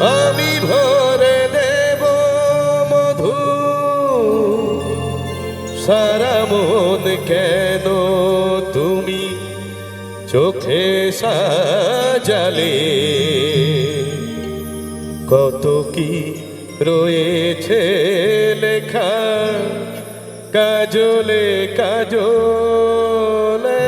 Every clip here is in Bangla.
আমি ভরে দেব মধু। সারা মন কেন তুমি চোখে সাজালে? কত কি রয়েছে লেখা? কাজলে কাজলে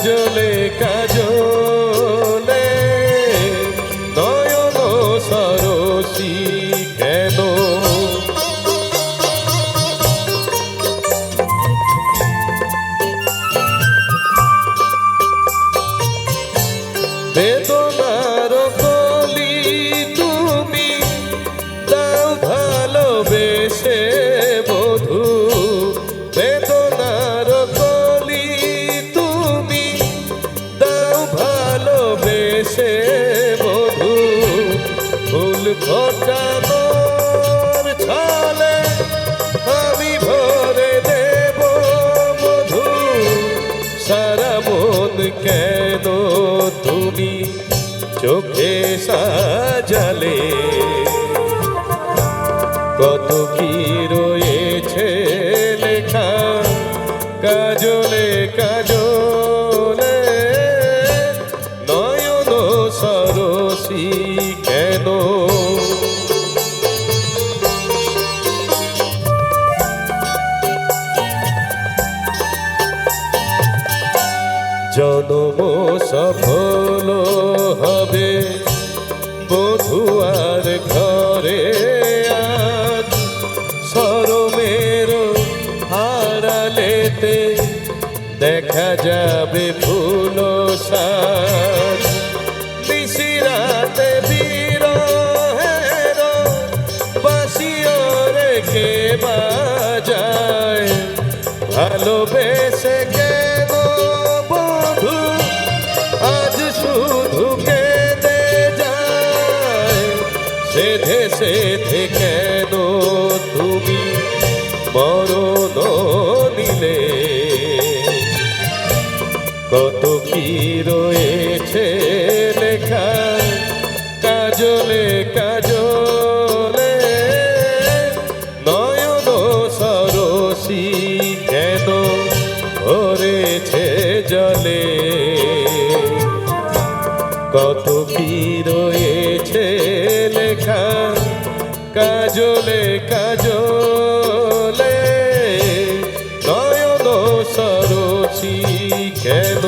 কাজলে কাজলে নয়ন সরসী। ফোটানোর ছলে আমি ভরে দেব মধু। সারা মন কেন চোখে সাজালে? কত কি জনম সফল হবে। বধুয়ার ঘরে আজ সরমের হারালেতে দেখা যাবে ফুল সাজ। নিশিরাতে বীরের বাসিও রেখে বাজায়? ভালোবেসে সেধে কেন তুমি মরণ নিলে কত কি রয়েছে লেখা, কাজলে কাজলে। নয়ন সরসী কেন ভরেছে জলে? কত কি রয়েছে লেখা কাজলে কাজলে নয়ন সরসী কেন?